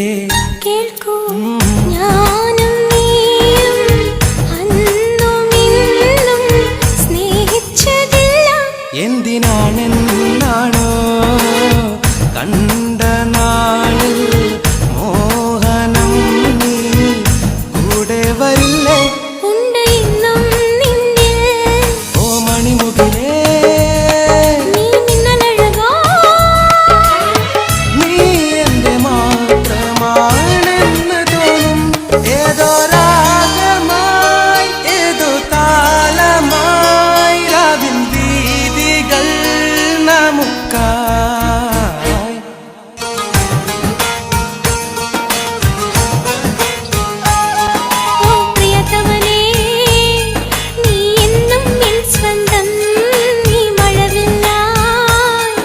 ചെയ്തേ കേൾക്കൂ. ഞാനും എന്തിനാണെന്നാണോ കണ്ട നാളിൽ മോഹനം നീ കൂടെ വരില്ലേ? 该